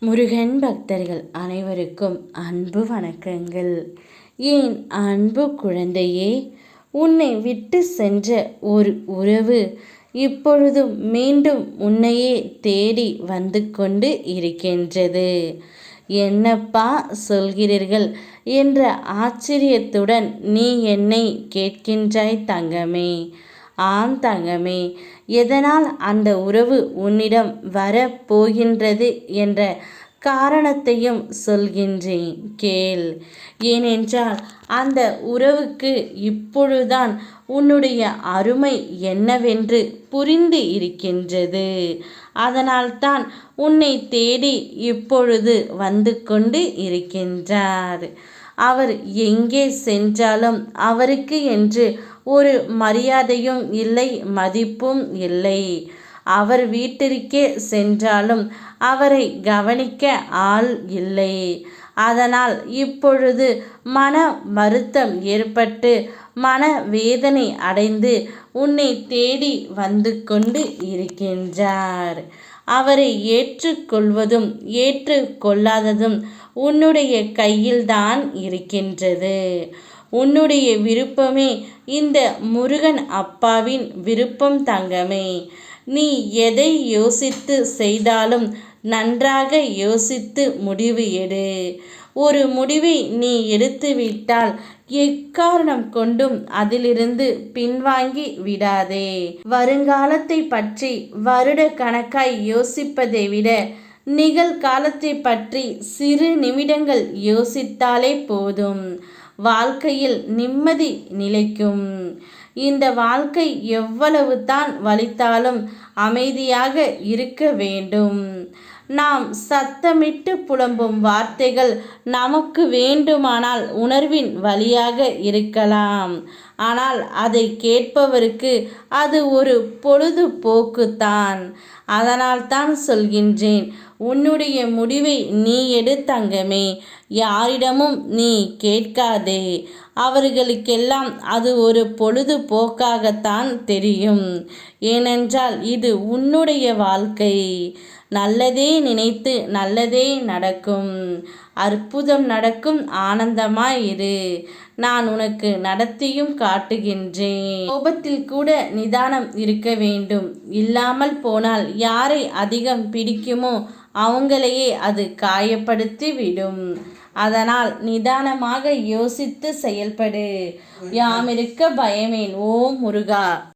முருகன் பக்தர்கள் அனைவருக்கும் அன்பு வணக்கங்கள். ஏன் அன்பு குழந்தையே உன்னை விட்டு சென்ற ஒரு உறவு இப்பொழுதும் மீண்டும் உன்னையே தேடி வந்து கொண்டு இருக்கின்றது. என்னப்பா சொல்கிறீர்கள் என்ற ஆச்சரியத்துடன் நீ என்னை கேட்கின்றாய் தங்கமே. ஆம் தங்கமே எதனால் அந்த உறவு உன்னிடம் வரப்போகின்றது என்ற காரணத்தையும் சொல்கின்றேன். கேள். ஏனென்றால் அந்த உறவுக்கு இப்பொழுதுதான் உன்னுடைய அருமை என்னவென்று புரிந்து இருக்கின்றது. அதனால்தான் உன்னை தேடி இப்பொழுது வந்து கொண்டு இருக்கின்றார். அவர் எங்கே சென்றாலும் அவருக்கு என்று ஒரு மரியாதையும் இல்லை மதிப்பும் இல்லை. அவர் வீட்டிற்கே சென்றாலும் அவரை கவனிக்க ஆள் இல்லை. அதனால் இப்பொழுது மன வருத்தம் ஏற்பட்டு மன வேதனை அடைந்து உன்னை தேடி வந்து கொண்டு இருக்கின்றார். அவரை ஏற்றுக்கொள்வதும் ஏற்றுக்கொள்ளாததும் உன்னுடைய கையில்தான் இருக்கின்றது. உன்னுடைய விருப்பமே இந்த முருகன் அப்பாவின் விருப்பம் தங்கமே. நீ எதை யோசித்து செய்தாலும் நன்றாக யோசித்து முடிவு எடு. ஒரு முடிவை நீ எடுத்துவிட்டால் எக்காரணம் கொண்டும் அதிலிருந்து பின்வாங்கி விடாதே. வருங்காலத்தை பற்றி வருட கணக்காய் யோசிப்பதை விட நிகழ்காலத்தை பற்றி சிறு நிமிடங்கள் யோசித்தாலே போதும். வாழ்க்கையில் நிம்மதி நிலைக்கும். இந்த வாழ்க்கை எவ்வளவு தான் வலித்தாலும் அமைதியாக இருக்க வேண்டும். நாம் சத்தமிட்டு புலம்பும் வார்த்தைகள் நமக்கு வேண்டுமானால் உணர்வின் வழியாக இருக்கலாம். ஆனால் அதை கேட்பவருக்கு அது ஒரு பொழுதுபோக்குத்தான். அதனால் தான் சொல்கின்றேன் உன்னுடைய முடிவை நீ எடு தங்கமே யாரிடமும் நீ கேட்காதே. அவர்களுக்கெல்லாம் அது ஒரு பொழுதுபோக்காகத்தான் தெரியும். ஏனென்றால் இது உன்னுடைய வாழ்க்கை. நல்லதே நினைத்து நல்லதே நடக்கும். அற்புதம் நடக்கும் ஆனந்தமாயிரு நான் உனக்கு நடத்தியும் காட்டுகின்றேன். கோபத்தில் கூட நிதானம் இருக்க வேண்டும். இல்லாமல் போனால் யாரை அதிகம் பிடிக்குமோ அவங்களையே அது காயப்படுத்தி விடும் அதனால் நிதானமாக யோசித்து செயல்படு. யாமிருக்க பயமேன் ஓ முருகா!